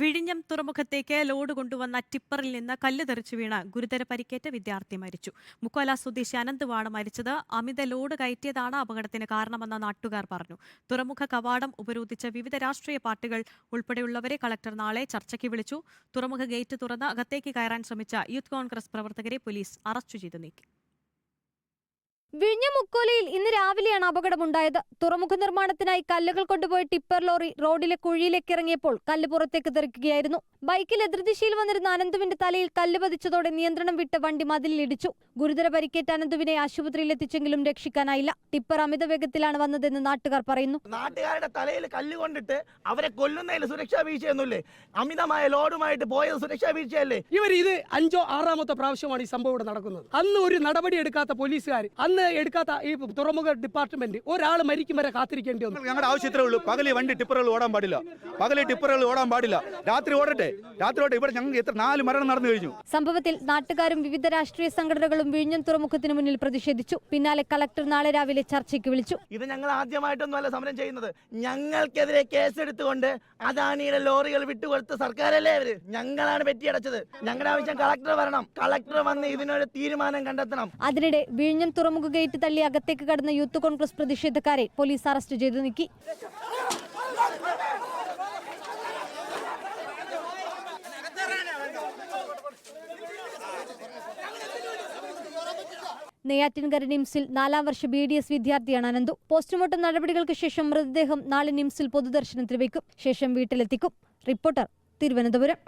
വിഴിഞ്ഞം തുറമുഖത്തേക്ക് ലോഡ് കൊണ്ടുവന്ന ടിപ്പറിൽ നിന്ന് കല്ല് തെറിച്ചു വീണ ഗുരുതര പരിക്കേറ്റ വിദ്യാർത്ഥി മരിച്ചു. മുക്കോല സ്വദേശി അനന്തുവാണ് മരിച്ചത്. അമിത ലോഡ് കയറ്റിയതാണ് അപകടത്തിന് കാരണമെന്ന് നാട്ടുകാർ പറഞ്ഞു. തുറമുഖ കവാടം ഉപരോധിച്ച വിവിധ രാഷ്ട്രീയ പാർട്ടികൾ ഉൾപ്പെടെയുള്ളവരെ കളക്ടർ നാളെ ചർച്ചയ്ക്ക് വിളിച്ചു. തുറമുഖ ഗേറ്റ് തുറന്ന് അകത്തേക്ക് കയറാൻ ശ്രമിച്ച യൂത്ത് കോൺഗ്രസ് പ്രവർത്തകരെ പോലീസ് അറസ്റ്റ് ചെയ്തു നീക്കി. വിഴിഞ്ഞ മുക്കോലയിൽ ഇന്ന് രാവിലെയാണ് അപകടമുണ്ടായത്. തുറമുഖ നിർമ്മാണത്തിനായി കല്ലുകൾ കൊണ്ടുപോയ ടിപ്പർ ലോറി റോഡിലെ കുഴിയിലേക്ക് ഇറങ്ങിയപ്പോൾ കല്ല് പുറത്തേക്ക് തെറിക്കുകയായിരുന്നു. ബൈക്കിൽ എതിർദിശയിൽ വന്നിരുന്ന അനന്തുവിന്റെ തലയിൽ കല്ല് പതിച്ചതോടെ നിയന്ത്രണം വിട്ട് വണ്ടി മതിലിലിടിച്ചു ഗുരുതര പരിക്കേറ്റ അനന്തുവിനെ ആശുപത്രിയിൽ എത്തിച്ചെങ്കിലും രക്ഷിക്കാനായില്ല. ടിപ്പർ അമിത വേഗത്തിലാണ് വന്നതെന്ന് നാട്ടുകാർ പറയുന്നു. നാട്ടുകാരുടെ തലയിൽ കല്ല് കൊണ്ടിട്ട് അവരെ കൊല്ലുന്നതിൽ സുരക്ഷാ വീഴ്ചയൊന്നുമില്ലേ? അമിതമായ ലോഡുമായിട്ട് പോയത് സുരക്ഷാ വീഴ്ചയല്ലേ? ഇവർ ഇത് അഞ്ചോ ആറാമത്തെ പ്രാവശ്യമാണ് ഈ സംഭവം ഇവിടെ നടക്കുന്നത്. അന്ന് ഒരു നടപടി എടുക്കാത്ത പോലീസുകാർ അന്ന് എടുക്കാത്ത ഈ തുറമുഖ ഡിപ്പാർട്ട്മെന്റ് ഒരാൾ മരിക്കും വരെ കാത്തിരിക്കേണ്ടി വന്നു. ഞങ്ങളുടെ ആവശ്യത്തിലേ ഉള്ളൂ. പകലി വണ്ടി ടിപ്പറുകൾ ഓടാൻ പാടില്ല. പകലി ടിപ്പറുകൾ ഓടാൻ പാടില്ല. രാത്രി ഓടട്ടെ. രാത്രി ഓട്ടെ ഇവിടെ ഞങ്ങൾക്ക് എത്ര നാല് മരണം നടന്നു കഴിഞ്ഞു. സംഭവത്തിൽ നാട്ടുകാരും വിവിധ രാഷ്ട്രീയ സംഘടനകളും വിഴിഞ്ഞം തുറമുഖത്തിന് മുന്നിൽ പ്രതിഷേധിച്ചു. പിന്നാലെ കളക്ടർ നാളെ രാവിലെ ചർച്ചയ്ക്ക് വിളിച്ചു. ഇത് ഞങ്ങൾ ആദ്യമായിട്ടൊന്നുമല്ല സമരം ചെയ്യുന്നത്. ഞങ്ങൾക്കെതിരെ കേസെടുത്തുകൊണ്ട് അദാനിയുടെ ലോറികൾ വിട്ടുകൊടുത്ത സർക്കാരല്ലേ അവർ ഞങ്ങളാണ് പെറ്റിയടച്ചത് ഞങ്ങളുടെ ആവശ്യം കളക്ടർ വരണം. കളക്ടർ വന്ന് ഇതിനൊരു തീരുമാനം കണ്ടെത്തണം. അതിനിടെ വിഴിഞ്ഞം തുറമുഖ ഗേറ്റ് തള്ളി അകത്തേക്ക് കടന്ന യൂത്ത് കോൺഗ്രസ് പ്രതിഷേധക്കാരെ പോലീസ് അറസ്റ്റ് ചെയ്തു നീക്കി. നെയ്യാറ്റിൻകര നിംസിൽ നാലാം വർഷ ബി ഡി എസ് വിദ്യാർത്ഥിയാണ് അനന്തു. പോസ്റ്റ്മോർട്ടം നടപടികൾക്ക് ശേഷം മൃതദേഹം നാളെ നിംസിൽ പൊതുദർശനത്തിന് വയ്ക്കും ശേഷം വീട്ടിലെത്തിക്കും. റിപ്പോർട്ടർ തിരുവനന്തപുരം.